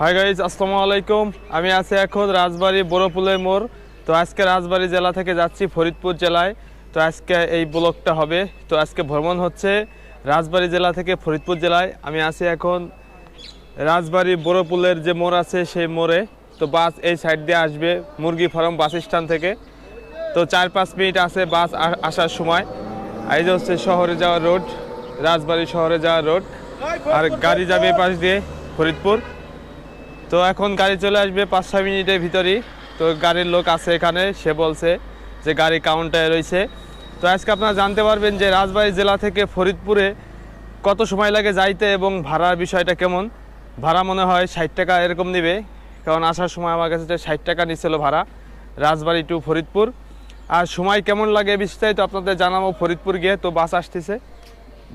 Hi guys আসসালামু আলাইকুম। আমি আছি এখন রাজবাড়ি বড়পুলের মোড়। তো আজকে রাজবাড়ি জেলা থেকে যাচ্ছি ফরিদপুর জেলায়। তো আজকে এই ব্লকটা হবে। তো আজকে ভ্রমণ হচ্ছে রাজবাড়ি জেলা থেকে ফরিদপুর জেলায়। আমি আছি এখন রাজবাড়ি বড়পুলের যে মোড় আছে সেই মোড়ে। তো বাস এই সাইড দিয়ে আসবে মুরগি ফার্ম বাস স্ট্যান্ড থেকে। তো চার পাঁচ মিনিট আছে বাস আসার সময়। এই যে হচ্ছে শহরে যাওয়ার রোড, রাজবাড়ি শহরে যাওয়ার রোড। আর গাড়ি যাবে পাশ দিয়ে ফরিদপুর। তো এখন গাড়ি চলে আসবে পাঁচ, ছয় মিনিটের ভিতরেই। তো গাড়ির লোক আছে এখানে, সে বলছে যে গাড়ি কাউন্টারে রয়েছে। তো আজকে আপনারা জানতে পারবেন যে রাজবাড়ী জেলা থেকে ফরিদপুরে কত সময় লাগে যাইতে এবং ভাড়ার বিষয়টা কেমন? ভাড়া মনে হয় ষাট টাকা এরকম নেবে, কারণ আসার সময় আমার কাছে যে ষাট টাকা নিচ্ছিল ভাড়া রাজবাড়ি টু ফরিদপুর। আর সময় কেমন লাগে বিস্তারিত আপনাদের জানাব ফরিদপুর গিয়ে। তো বাস আসতেছে,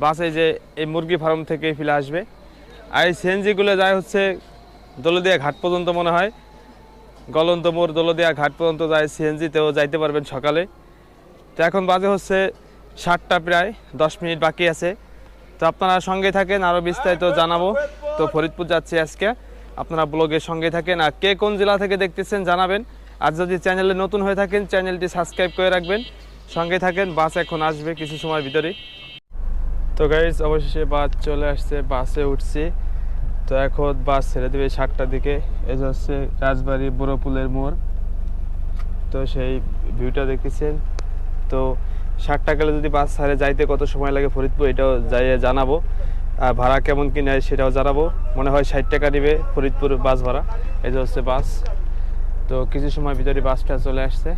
বাসে যে এই মুরগি ফার্ম থেকে ফিরে আসবে। আর এই সিএনজিগুলো যায় হচ্ছে দোলদিয়া ঘাট পর্যন্ত মনে হয়। গলন্ত মোড় দোলদিয়া ঘাট পর্যন্ত যায়, সিএনজিতেও যাইতে পারবেন সকালে। তো এখন বাজে হচ্ছে সাতটা প্রায়, দশ মিনিট বাকি আছে। তো আপনারা সঙ্গে থাকেন আরও বিস্তারিত জানাব। তো ফরিদপুর যাচ্ছি আজকে। আপনারা ব্লগের সঙ্গে থাকেন আর কে কোন জেলা থেকে দেখতেছেন জানাবেন। আর যদি চ্যানেলে নতুন হয়ে থাকেন, চ্যানেলটি সাবস্ক্রাইব করে রাখবেন। সঙ্গে থাকেন, বাস এখন আসবে কিছু সময় ভিতরে। তো গাইজ অবশেষে বাস চলে আসছে, বাসে উঠছি। তো এখন বাস ছেড়ে দেবে সাতটার দিকে। যে হচ্ছে রাজবাড়ি বড়পুলের মোড়। তো সেই ভিউটা দেখতেছেন। তো সাতটা গেলে যদি বাস ছাড়ে যাইতে কত সময় লাগে ফরিদপুর, এটাও যাইয়ে জানাব। আর ভাড়া কেমন কি নেয় সেটাও জানাব। মনে হয় ষাট টাকা নেবে ফরিদপুর বাস ভাড়া। যে হচ্ছে বাস। তো কিছু সময় ভিতরে বাসটা চলে আসছে।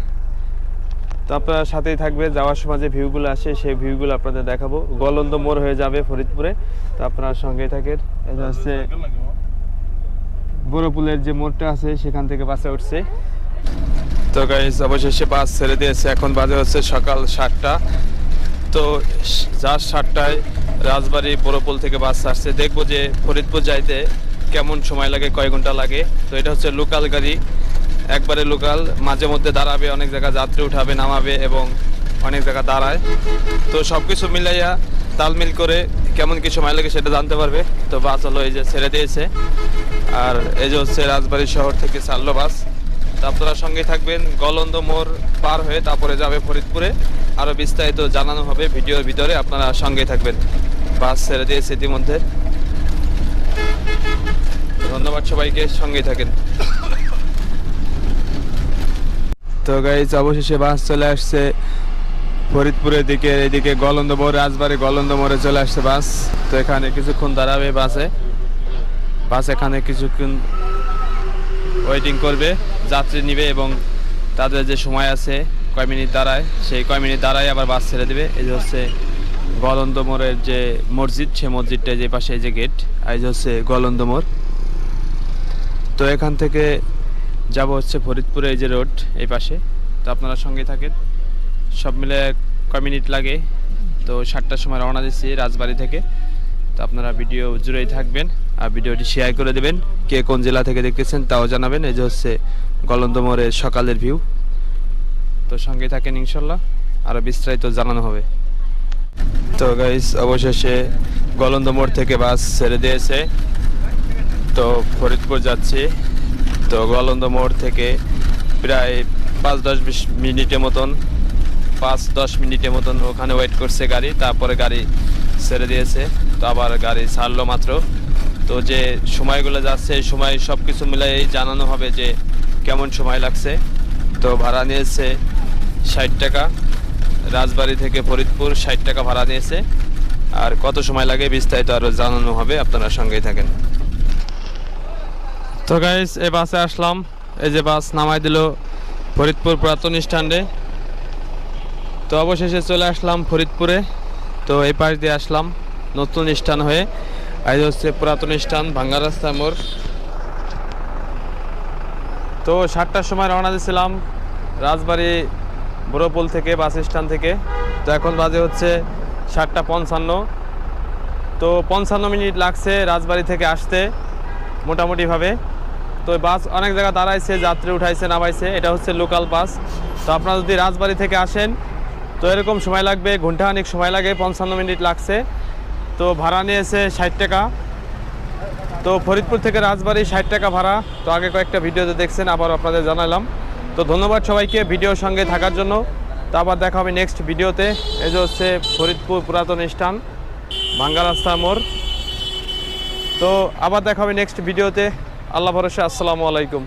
তো আপনারা সাথেই থাকবে যাওয়ার সময় যে ভিউগুলো আসে সেই ভিউগুলো আপনাদের দেখাবো। গলন্দ মোড় হয়ে যাবে ফরিদপুরে, তো আপনার সঙ্গেই থাকেন। এটা হচ্ছে বড়পুলের যে মোড়টা আছে, সেখান থেকে বাসে উঠছে। তো গাইজ অবশেষে বাস ছেড়ে দিয়েছে। এখন বাজে হচ্ছে সকাল সাতটা। তো যার সাতটায় রাজবাড়ি বড়পুল থেকে বাস আসছে। দেখব যে ফরিদপুর যাইতে কেমন সময় লাগে, কয় ঘণ্টা লাগে। তো এটা হচ্ছে লোকাল গাড়ি। একবারে লোকাল, মাঝে মধ্যে দাঁড়াবে, অনেক জায়গা যাত্রী উঠাবে, নামাবে এবং অনেক জায়গা দাঁড়ায়। তো সব কিছু মিলাইয়া তালমিল করে কেমন কি সময় লাগে সেটা জানতে পারবে। তো বাস হলো এই যে ছেড়ে দিয়েছে। আর এই যে হচ্ছে রাজবাড়ি শহর থেকে ছাড়লো বাস। তো আপনারা সঙ্গে থাকবেন, গলন্দ মোড় পার হয়ে তারপরে যাবে ফরিদপুরে। আরও বিস্তারিত জানানো হবে ভিডিওর ভিতরে, আপনারা সঙ্গে থাকবেন। বাস ছেড়ে দিয়েছে ইতিমধ্যে। ধন্যবাদ সবাইকে সঙ্গেই থাকেন। তো গাইজ অবশেষে বাস চলে আসছে ফরিদপুরের দিকে, এদিকে গলন্দ মোড়, রাজবাড়ি গলন্দ মোড়ে চলে আসছে বাস। তো এখানে কিছুক্ষণ দাঁড়াবে বাসে। বাস এখানে কিছুক্ষণ ওয়েটিং করবে, যাত্রী নিবে এবং তাদের যে সময় আছে, কয় মিনিট দাঁড়ায়, সেই কয় মিনিট দাঁড়ায় আবার বাস ছেড়ে দেবে। এই যে হচ্ছে গলন্দ মোড়ের যে মসজিদ সেই মসজিদটা যে পাশে যে গেট এই যে হচ্ছে গলন্দ মোড়। তো এখান থেকে যাব হচ্ছে ফরিদপুরে এই যে রোড, এই পাশে। তো আপনারা সঙ্গে থাকেন। সব মিলে কয় মিনিট লাগে? তো সাতটার সময় রওনা দিচ্ছি রাজবাড়ি থেকে। তো আপনারা ভিডিও জুড়েই থাকবেন আর ভিডিওটি শেয়ার করে দেবেন। কে কোন জেলা থেকে দেখতেছেন তাও জানাবেন। এই যে হচ্ছে গলন্দ মোড়ের সকালের ভিউ তো সঙ্গে থাকেন ইনশাল্লাহ। আরও বিস্তারিত জানানো হবে। তো গাইস অবশেষে গলন্দ মোড় থেকে বাস ছেড়ে দিয়েছে। তো ফরিদপুর যাচ্ছি। তো গলন্দ মোড় থেকে প্রায় পাঁচ দশ বিশ মিনিটের মতন, পাঁচ দশ মিনিটের মতন ওখানে ওয়েট করছে গাড়ি, তারপরে গাড়ি ছেড়ে দিয়েছে, তো আবার গাড়ি ছাড়লো মাত্র। তো যে সময়গুলো যাচ্ছে, এই সময় সব কিছু মিলাই জানানো হবে যে কেমন সময় লাগছে। তো ভাড়া নিয়েছে ষাট টাকা, রাজবাড়ি থেকে ফরিদপুর ষাট টাকা ভাড়া নিয়েছে। আর কত সময় লাগে বিস্তারিত আরও জানানো হবে, আপনারা সঙ্গেই থাকেন। তো গাইস এই বাসে আসলাম। এই যে বাস নামাই দিল ফরিদপুর পুরাতন স্ট্যান্ডে। তো অবশেষে চলে আসলাম ফরিদপুরে। তো এই পাশ দিয়ে আসলাম নতুন স্ট্যান্ড হয়ে। এই হচ্ছে পুরাতন স্ট্যান্ড, ভাঙ্গা রাস্তা মোড়। তো সাতটার সময় রওনা দিয়েছিলাম রাজবাড়ি বড়োপোল থেকে, বাস স্ট্যান্ড থেকে। তো এখন বাজে হচ্ছে সাতটা পঞ্চান্ন। তো পঞ্চান্ন মিনিট লাগছে রাজবাড়ি থেকে আসতে, মোটামুটিভাবে। তো বাস অনেক জায়গা দাঁড়াইছে, যাত্রী উঠাইছে, নামাইছে। এটা হচ্ছে লোকাল বাস তো আপনারা যদি রাজবাড়ি থেকে আসেন, তো এরকম সময় লাগবে ঘণ্টা অনেক সময় লাগে, পঞ্চান্ন মিনিট লাগছে। তো ভাড়া নিয়েছে ষাট টাকা। তো ফরিদপুর থেকে রাজবাড়ি ষাট টাকা ভাড়া। তো আগে কয়েকটা ভিডিওতে দেখছেন, আবার আপনাদের জানালাম। তো ধন্যবাদ সবাইকে ভিডিওর সঙ্গে থাকার জন্য। তো আবার দেখা হবে নেক্সট ভিডিওতে। এই যে হচ্ছে ফরিদপুর পুরাতন স্থান ভাঙ্গা রাস্তা মোড়। তো আবার দেখা হবে নেক্সট ভিডিওতে। আল্লাহ ভরসা আসসালামু আলাইকুম।